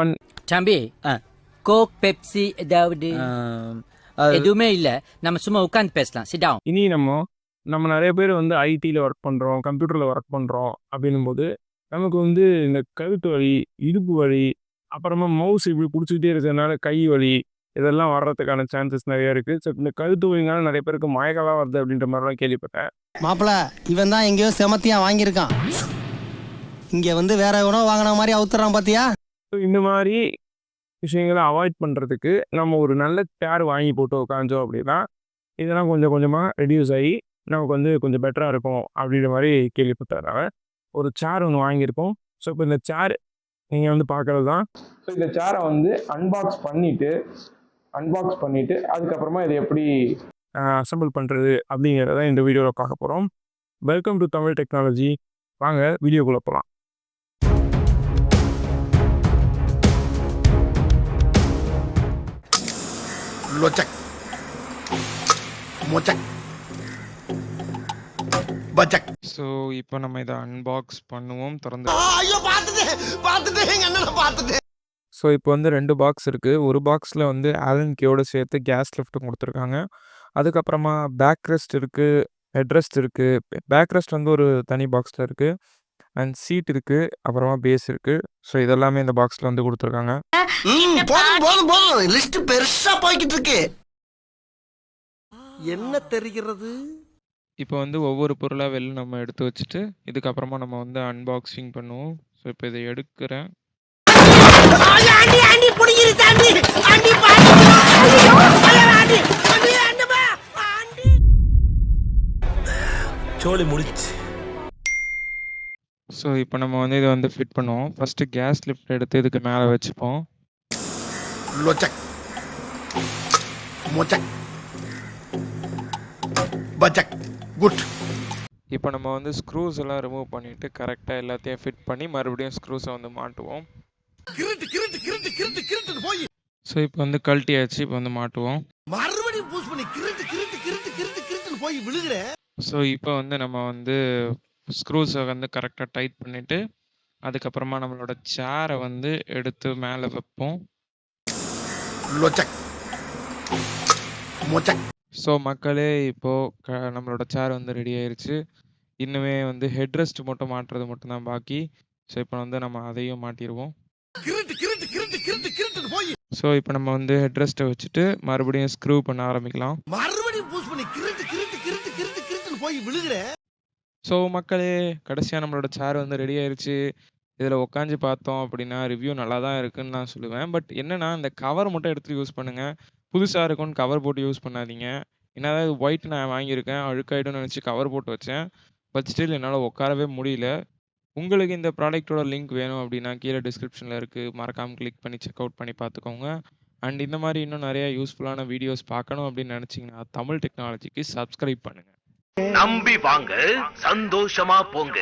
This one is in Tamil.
ஒன் தம்பி. கோக் பெப்சி ஏதாவது? எதுவுமே இல்ல. நம்ம சும்மா உட்காந்து பேசலாம். சிடாவும் இனி நம்ம நம்ம நிறைய பேர் வந்து ஐடியில் ஒர்க் பண்ணுறோம் கம்ப்யூட்டரில் ஒர்க் பண்ணுறோம் அப்படின்னும் போது நமக்கு வந்து இந்த கழுத்து வலி இடுப்பு வலி அப்புறமா மவுஸ் இப்படி பிடிச்சிக்கிட்டே இருக்கிறதுனால கை வலி இதெல்லாம் வர்றதுக்கான சான்சஸ் நிறைய இருக்குது ஸோ இந்த கழுத்து வலினால நிறைய பேருக்கு மயக்கலாம் வருது அப்படின்ற மாதிரிலாம் கேள்விப்பட்டேன். மாப்பிள இவன் தான் எங்கேயோ செமத்தியா வாங்கியிருக்கான். இங்க வந்து வேற எவனோ வாங்கின மாதிரி அவுத்துறான் பாத்தியா? ஸோ இந்த மாதிரி விஷயங்களை அவாய்ட் பண்ணுறதுக்கு நம்ம ஒரு நல்ல சேர் வாங்கி போட்டு உட்காந்தோம் அப்படின்னா இதெல்லாம் கொஞ்சம் கொஞ்சமாக ரெடியூஸ் ஆகி நமக்கு வந்து கொஞ்சம் பெட்டராக இருக்கும் அப்படின்ற மாதிரி கேள்விப்பட்டதுனால ஒரு சேர் ஒன்று வாங்கியிருக்கோம். ஸோ இப்போ இந்த சேர் நீங்கள் வந்து பார்க்குறது தான் ஸோ இந்த சேரை வந்து அன்பாக்ஸ் பண்ணிவிட்டு அன்பாக்ஸ் பண்ணிவிட்டு அதுக்கப்புறமா இதை எப்படி அசம்பிள் பண்ணுறது அப்படிங்கிறத இந்த வீடியோவில் பார்க்க போகிறோம் வெல்கம் டு தமிழ் டெக்னாலஜி வாங்க வீடியோக்குள்ளே போகலாம் லொச்சக் மொச்சக் பச்சக் ஸோ இப்போ நம்ம இதை அன்பாக்ஸ் பண்ணுவோம் திறந்து ஐயோ பார்த்துட்டேன் பார்த்துட்டேன் எங்க அண்ணனை பார்த்துட்டேன் ஸோ இப்போ வந்து ரெண்டு பாக்ஸ் இருக்குது ஒரு பாக்ஸில் வந்து ஆலன் கேயோட சேர்த்து கேஸ் லிஃப்ட்டும் கொடுத்துருக்காங்க. அதுக்கப்புறமா பேக் ரெஸ்ட் இருக்குது ஹெட் ரெஸ்ட் இருக்குது பேக் ரெஸ்ட் வந்து ஒரு தனி பாக்ஸில் இருக்குது அண்ட் சீட் இருக்குது அப்புறமா பேஸ் இருக்குது ஸோ இதெல்லாமே இந்த பாக்ஸில் வந்து கொடுத்துருக்காங்க. போதும் போதும் போதும். லிஸ்ட் பெருசா போய்கிட்டு இருக்கு. என்ன தெரிகிறது? இப்போ வந்து ஒவ்வொரு பொருளாக வெளில நம்ம எடுத்து வச்சுட்டு இதுக்கப்புறமா நம்ம வந்து அன்பாக்சிங் பண்ணுவோம். ஸோ இப்போ இதை எடுக்கிறேன். சோழி முடிச்சு ஸோ இப்போ நம்ம வந்து இதை வந்து ஃபிட் பண்ணுவோம். ஃபஸ்ட்டு கேஸ் லிஃப்ட் எடுத்து இதுக்கு மேலே வச்சுப்போம். குட். இப்போ நம்ம வந்து ஸ்க்ரூஸ் எல்லாம் ரிமூவ் பண்ணிவிட்டு கரெக்டாக எல்லாத்தையும் ஃபிட் பண்ணி மறுபடியும் ஸ்க்ரூஸை வந்து மாட்டுவோம். ஸோ இப்போ வந்து கழட்டியாச்சு இப்போ வந்து மாட்டுவோம். மறுபடியும் பூஸ் பண்ணி கிருட்டு கிருட்டு கிருட்டு கிருட்டு கிருட்டுன்னு போய் விழுகிற. ஸோ இப்போ வந்து நம்ம வந்து ஸ்க்ரூஸை வந்து கரெக்டாக டைட் பண்ணிவிட்டு அதுக்கப்புறமா நம்மளோட சேரை வந்து எடுத்து மேலே வைப்போம். ஸோ மக்களே இப்போது க நம்மளோட சேர் வந்து ரெடி ஆயிருச்சு. இன்னுமே வந்து ஹெட் ரெஸ்ட் மட்டும் மாட்டுறது மட்டும்தான் பாக்கி. ஸோ இப்போ வந்து நம்ம அதையும் மாட்டிடுவோம் ஸோ இப்போ நம்ம வந்து ஹெட் ரெஸ்ட்டை வச்சுட்டு மறுபடியும் ஸ்க்ரூ பண்ண ஆரம்பிக்கலாம். மறுபடியும் போய் விழுகிற ஸோ மக்களே கடைசியாக நம்மளோட சேர் வந்து ரெடி ஆயிருச்சு. இதில் உட்காந்து பார்த்தோம் அப்படின்னா ரிவ்யூ நல்லா தான் இருக்குன்னு நான் சொல்லுவேன். பட் என்னன்னா இந்த கவர் மட்டும் எடுத்து யூஸ் பண்ணுங்கள் புதுசாக இருக்கும்னு கவர் போட்டு யூஸ் பண்ணாதீங்க. என்னதான் ஒயிட் நான் வாங்கியிருக்கேன் அழுக்காயிடும்னு நினச்சி கவர் போட்டு வச்சேன். பட் ஸ்டில் என்னால் உட்காரவே முடியல. உங்களுக்கு இந்த ப்ராடக்ட்டோட லிங்க் வேணும் அப்படின்னா கீழே டிஸ்கிரிப்ஷனில் இருக்குது மறக்காமல் கிளிக் பண்ணி செக் அவுட் பண்ணி பார்த்துக்கோங்க. அண்ட் இந்த மாதிரி இன்னும் நிறைய யூஸ்ஃபுல்லான வீடியோஸ் பார்க்கணும் அப்படின்னு நினச்சிங்கன்னா தமிழ் டெக்னாலஜிக்கு சப்ஸ்கிரைப் பண்ணுங்கள் நம்பி வாங்க சந்தோஷமா போங்க.